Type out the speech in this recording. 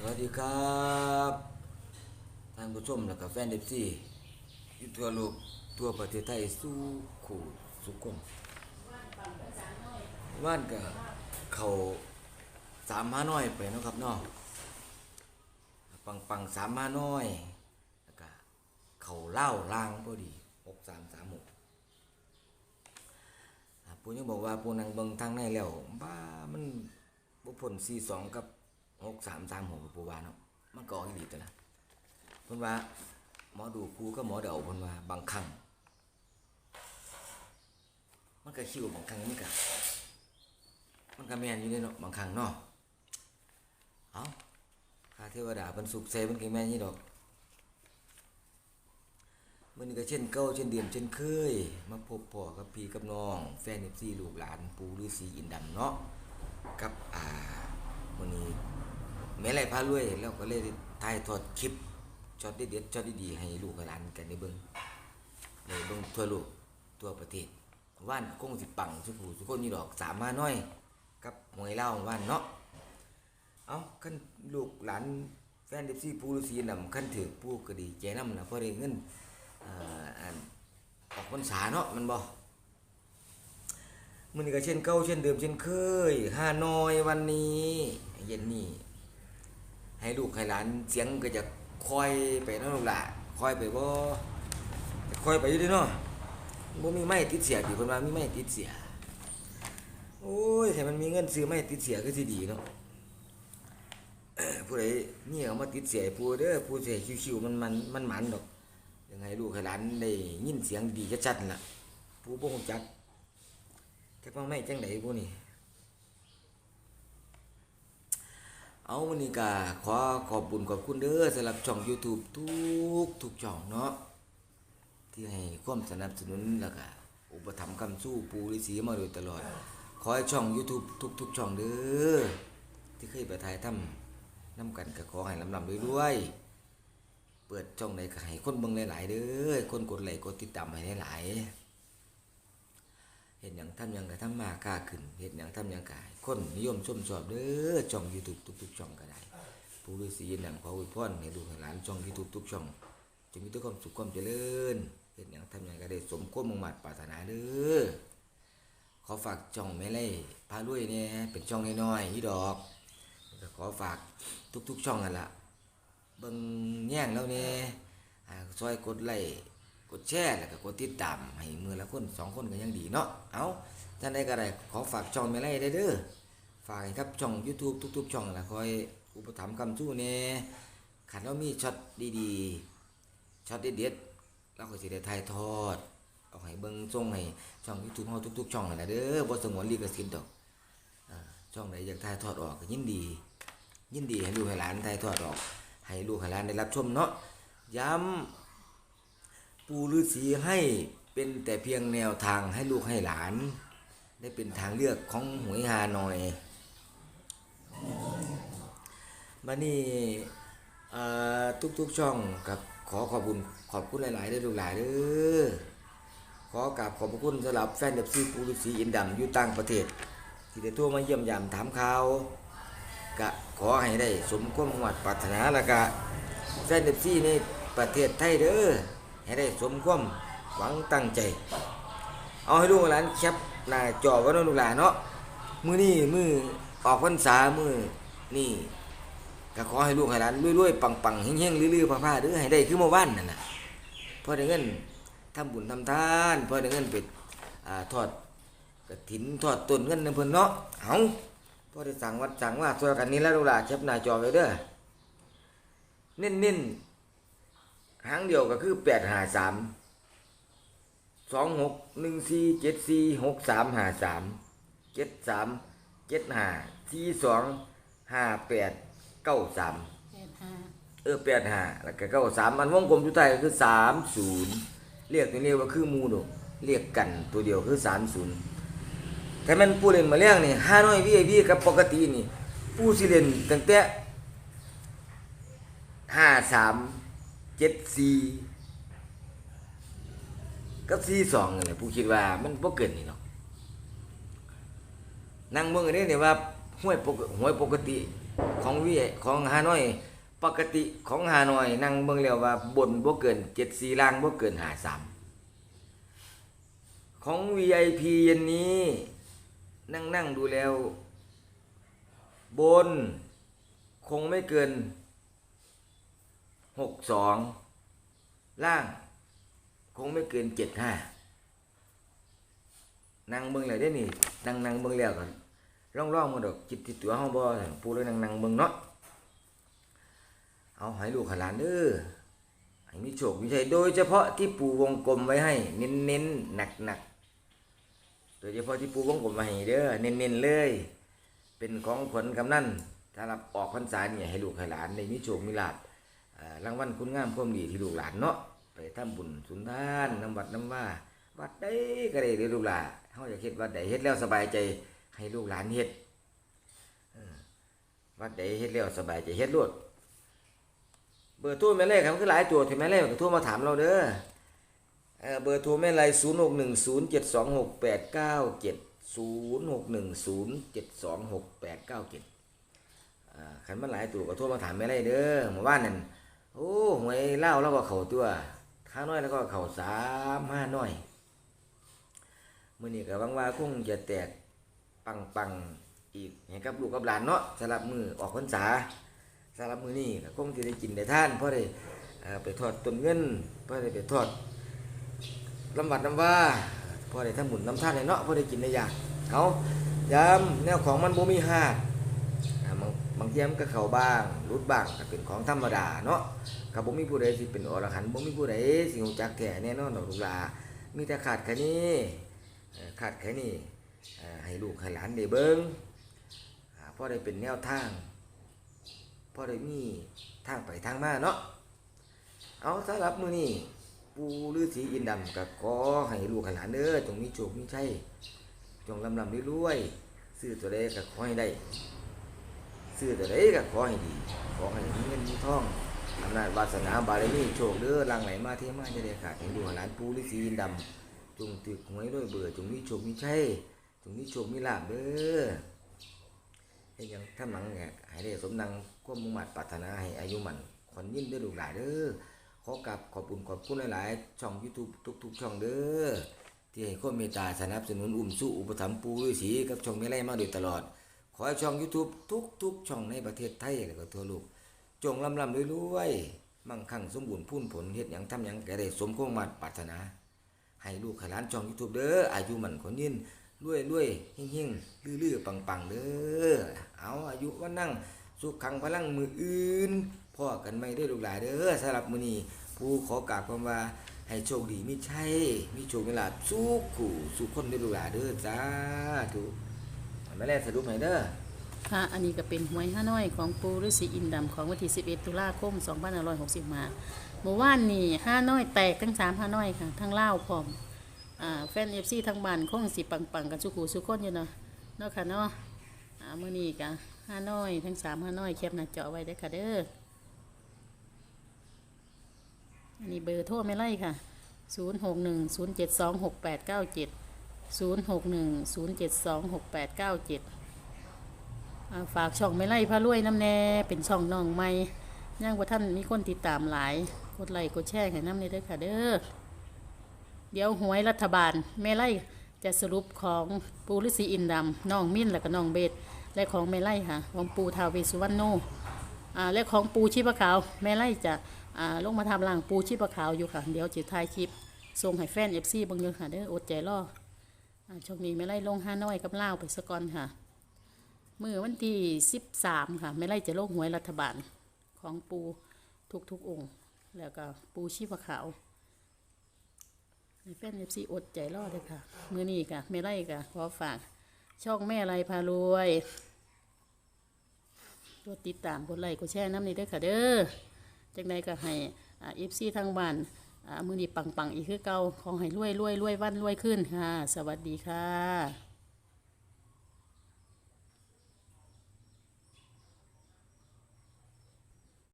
สวัสดีครับท่านผู้ชมและกับแฟนเดฟซีอยู่ทั่วโลกทั่วประเทศไทยสู้ขู่สุขมว่านกับเขาสามห้าน้อยไปนะครับเนาะปังปังสามห้าน้อยแล้วก็เขาเล่าล่างพอดีหกสามสามหกผู้ยังบอกว่าผู้นังเบิงทางในแล้วบ้ามันบุพผลสี่สองกับ หกสามสามหกปูวาเนาะมันก็ออกอีหลีตัวละเพิ่นว่าหมอดูครูก็หมอเดาเพิ่นว่าบางครั้งมันก็คิวบางครั้งมันก็มันก็แม่นอยู่เด้เนาะบางครั้งเนาะเอาข้าเทวดาเพิ่นสุขใส่เพิ่นก็แม่นอยู่ดอกมื้อนี้ก็เช่นเก่าเช่นเดิมเช่นเคย มาพบพ่อกับพี่กับน้อง แฟน FC ลูกหลาน ปู่ฤาษีอินดำเนาะกับอ่ามื้อนี้ แม่ไรพารวยแล้วก็เลยถ่ายทอดคลิปช็อตเด็ดๆช็อตดีๆให้ลูกหลานกันได้เบิ่งได้เบิ่งทั่วโลกทั่วประเทศว่านคงสิปังสุผู้สุคนอยู่ดอกสามมาน้อยกับหวยเล่าว่านเนาะเอาคันลูกหลานแฟนเดฟซี่ปูฤาษีนำคันถือปูก็ดีใจนำนะเพราะเงินเอ่ออันออกพรรษาเนาะมันบ่มื้อนี้ก็เช่นเก่าเช่นเดิมเช่นเคยฮานอยวันนี้ เย็นนี้ ให้ลูกให้หลานเสียงก็จะคอยไปเนาะลูกหละคอยไปบ่คอยไปอยู่ด้เนาะบ่มีไม้ติดเสียดิเพิ่นว่ามีไม้ติดเสียโอ้ยถ้ามันมีเงินซื้อไม้ติดเสียก็สิดีเนาะผู้ใดนี่เอามาติดเสียผู้เด้อผู้เสียคิวๆมันมันมันหมันดอกยังไงลูกให้หลานได้ยินเสียงดีชัดๆล่ะผู้บ่ฮู้จักจักว่าไม้จังไดผู้นี่ เอาวันนี้ก็ขอขอบคุญขอบคุณเด้อสำหรับช่อง YouTube ทุกทุกช่องเนาะที่ให้ความสนับสนุนแล้วก็อุปถัมภ์คำสู้ปูฤาษีมาโดยตลอด ขอให้ช่อง YouTube ทุกทุกช่องเด้อที่เคยไปถ่ายทำน้ำกันก็ขอให้ลำลำด้วยๆเปิดช่องไหนก็ให้คนเบิ่งหลายๆเด้อคนกดไลค์กดติดตามให้หลายๆ เห็นอย่างทำอย่างกระทำมากกล้าขึ้นเห็นอย่างทำอย่างกายคนนิยมชมชอบเด้อช่องยูทูบทุกๆช่องก็ได้ผู้ฤาษีนำขออวยพรให้ลูกให้หลานช่องยูทูบทุกช่องจะมีแต่ความสุขความเจริญเห็นอย่างทำอย่างก็ได้สมความมุ่งมั่นปรารถนาเด้อขอฝากช่องแม่เล่พารวยเนี่ยเป็นช่องน้อยๆนี่ดอกก็ขอฝากทุกๆช่องนั่นละเบิ่งแย่งแล้วเนี่ยอ่าซอยกดไลค์ กดแชร์แล้วก็กดติดตามให้มือละคนสองคนก็ยังดีเนาะเอาท่านใดก็ได้ขอฝากช่องไม่ไล่ได้เด้อฝากครับช่อง YouTube ทุกๆช่องนะคอยอุปถัมภ์คำสู้แน่ขันเรามีช็อตดีๆช็อตเด็ดๆเราก็สิได้ถ่ายทอดเอาให้เบิ่งส่งให้ช่อง YouTube เฮาทุกๆช่องนั่นแหละเด้อบ่สงวนลิขสิทธิ์ดอกอ่าช่องไหนอยากถ่ายทอดออกก็ยินดี ยินดีให้ลูกให้หลานถ่ายทอดออก ให้ลูกให้หลานได้รับชมเนาะย้ำ ปู่ฤาษีให้เป็นแต่เพียงแนวทางให้ลูกให้หลาน ได้เป็นทางเลือกของหวยฮานอยบันนี้เอ่ทุกๆช่องกับขอขอบคุณขอบคุณหลายๆด้อลูกหลานเด้อขอกราบขอบคุณสำหรับแฟนเดบซีปูฤาษีอินดำอยู่ต่างประเทศ ที่ได้ทั่วมาเยี่ยมยามถามข่าวกะขอให้ได้สมความหวัดปรารถนาล้วก็แฟนเดบซีในประเทศไทยเด้อ ให้ได้สมความหวังตั้งใจ เอาให้ลูกหลานแคปหน้าจอไว้เนลูกหลานเนาะมือนี่มือออกพรรษามือนี่ก็ขอให้ลูกให้หลานรวยๆปังๆเฮงๆลื่อๆผ้าๆเด้อให้ได้คือเมื่อวานนั่นน่ะพอได้เงินทำบุญทำทานพอได้เงินไปทอดกฐินทอดต้นเงินนเพิ่นเนาะเอาพอได้สั่งวัดสั่งว่าตัวกันนี้แล้วลูกหลานแคปหน้าจอไว้เด้อเน้นๆ หางเดียวก็คือแปดหาสามสองหกหนึ่งสี่เจ็ดสี่หกสามหาสามเจ็ดสามเจ็ดห้าสี่สองห้าแปดเก้าสามแปดห้าเออแปดห้าแล้วก็เก้าสามมันวงกลมจุดไทายก็คือสามศูนย์เรียกตัวนี้ว่าคือหมูดอกเรียกกันตัวเดียวคือสามศูนย์แต่มันผู้เล่นมาเลี้ยงนี่ห้าน้อยวีไอพีกับปกตินี่ผู้สิเล่นตั้งแต่ห้าสาม เจ็ดสี่กับสี่สองนี่แหละผู้คิดว่ามันบ่เกินนี่เนาะนั่งเบิ่งอันนี้เนี่ยว่าห้วยปกหวยปกติของวีของฮานอย ปกติของฮานอย นั่งเบิ่งแล้วว่าบนบ่เกิน74ล่างบ่เกิน53ของ VIP เย็นนี้ นั่งนั่งดูแล้ว บน คงไม่เกิน 62ล่าง คงไม่เกิน75นั่งเบิ่งแล้วได้นี่นั่งนั่งเบิ่งแล้วกันร่องร่องมันดอกจิตติดตัวเฮาบ่ปูเลยนั่งนั่งเบิ่งเนาะเอาให้ลูกให้หลานเด้อให้มีโชคมีชัยโดยเฉพาะที่ปูวงกลมไว้ให้ เน้นๆหนักๆโดยเฉพาะที่ปูวงกลมไว้ให้เด้อเน้นๆเลย เป็นของขวัญกำนันถ้ารับออกพรรษาเนี่ยให้ลูกให้หลานได้มีโชคมีลาภ รางวัลคุณงามความดีที่ลูกหลานเนาะไปทำบุญสุนทานน้ำวัดน้ำว่า วัดใดก็ได้เด้อลูกหลานเฮาอยากเฮ็ดวัดใดเฮ็ดแล้วสบายใจให้ลูกหลานเฮ็ดวัดใดเฮ็ดแล้วสบายใจเฮ็ดโลดเบอร์โทรแม่เล่ครับคือหลายตัวที่แม่เล่ก็โทรมาถามเราเด้อเบอร์โทรแม่ไล0610726897 0610726897อ่าคันมันหลายตัวก็โทรมาถามแม่ไล่เด้อเมื่อวานนั่น โอ้หวยเล่าแล้วก็เข้าตัวข้าน้อยแล้วก็เข้าสามห้าน้อยมื่อนี้ก็หวังว่าคงจะแตกปังปังๆอีกให้กับลูกกับหลานเนาะสำหรับมือออกพรรษาสำหรับมือนี้ก็คงจะได้กินได้ท่านเพราะได้เอ่อไปทอดต้นเงินเพราะได้ไปทอดลำวัดลำว่าเพราะได้ทำบุญทำท่านในเนาะเพราะได้กินได้อยากเอายามแนวของมันบ่มีหาดอ่า เทียมนก็เขาบ้างรุดบ้างก็เป็นของธรรมดาเนาะก็บ่มีผู้ใดสิเป็นอรหันต์บ่มีผู้ใดสิรู้จักแท้แน่นอนดอกลูกหลามีแต่ขาดแค่นี้ขาดแค่นี้ให้ลูกให้หลานได้เบิ้งพ่อได้เป็นแนวทางพ่อได้มีทางไปทางมาเนาะเอาสำหรับมือนี้ปูฤาษีอินดำก็ขอให้ลูกให้หลานเด้อจงมีโชคมีชัยจงลำลำรวยๆซื้อตัวใดก็ขอให้ได้ ซื้อแตัวใดก็ขอให้ดี ขอให้มีเงินมีทองอำนาจวาสนาบารมีโชคเด้อหลังไหลมาเทมาจะได้ขาดให้ลูกให้หลานปูฤาษีดำจงตึกหวยด้วยเบื่อจงมีโชคมีชัยจงมีโชคมีลาบเด้อให้ยังท่านหลังเนี่ยให้ได้สมดังความมุ่งมั่นปรารถนาให้อายุมันขอนยินได้ลูกหลานเด้อขอกราบขอบคุณขอบคุณหลายๆช่อง YouTube ทุกๆช่องเด้อที่ให้ความเมตตาสนับสนุนอุ้มสู้อุปถัมภ์ปูฤาษีกับช่องไม่ไล่มาโดยตลอด ขอให้ช่อง YouTube ทุกๆช่องในประเทศไทยและก็ทั่วโลกจงลำลำรวยๆมั่งคั่งสมบูรณ์พูนผลเฮ็ดหยังทำหยังแก่ได้สมความมั่นปรารถนา ให้ลูกให้หลานช่องยูทูบเด้ออายุมันคนยืนรวยรวยเฮงเฮงลื่อลือปังปังเด้อเอาอายุวันนั่งสุขขังพลังมืออื่นพ่อกันไม่ได้ลูกหลานเด้อสำหรับมื้อนี้ผู้ขอกราบคำว่าให้โชคดีมีชัยมีโชคมีลาสู้ขู่สู้คนได้อลูกหลานเด้อจ้าถูก ไม่แลสรุปให้เด้อค่ะอันนี้ก็เป็นหวยห้าน้อยของปูฤาษีอินดำของวันที่ 11 ตุลาคม2560มาเมื่อวานนี้ห้าน้อยแตกทั้ง3ห้าน้อยค่ะ ทั้งเล่าวพร้อมอ่าแฟนเอฟซีทั้งบ้านคงสิปังปังๆกันสุขูสุขคนอยู่เนาะเนาะค่ะเนาะอ่ามื้อนี้ก็ห้าน้อยทั้ง3ห้าน้อยแคปหน้าจอไว้เด้อค่ะเด้ออันนี้เบอร์โทรไม่ไล่ค่ะ 0610726897 0610726897อ่าฝากช่องไม่ไล่พระรวยน้ำแน่ เป็นช่องน้องใหม่ย่างว่าท่านมีคนติดตามหลาย กดไลค์กดแชร์ให้น้ำเลยเด้อค่ะเด้อ เดี๋ยวหวยรัฐบาลแม่ไล่จะสรุปของปูฤาษีอินดำน้องมิ้นและก็น้องเบสและของแม่ไล่ค่ะ ของปูทาวเวสุวรรณโน่และของปูชีพขาว แม่ไล่จะลงมาทำล่างปูชีพขาวอยู่ค่ะ เดี๋ยวจะถ่ายคลิปส่งให้แฟนเอฟซีบางเยอะค่ะเด้ออดใจรออ่า ช่วงนี้แม่ไล่ลงห้าน้อยกับเล่าไปสะก่อนค่ะ มือวันที่สิบสามค่ะไม่ไล่จะโลกหวยรัฐบาลของปูทุกทุกองค์ แล้วก็ปูชีพขาวให้แฟนเอฟซีอดใจรอดเลยค่ะ มือนี้ค่ะไม่ไล่ค่ะขอฝาก ช่องแม่ไรพารวยกดติดตามกดไลค์กดแชร์น้ำนี้ด้วยค่ะเด้อจังใดก็ให้เอฟซีทางบ้าน มือนี้ปังๆ อีกคือเก่าขอให้รวยรวยรวยวันรวยขึ้นค่ะ สวัสดีค่ะ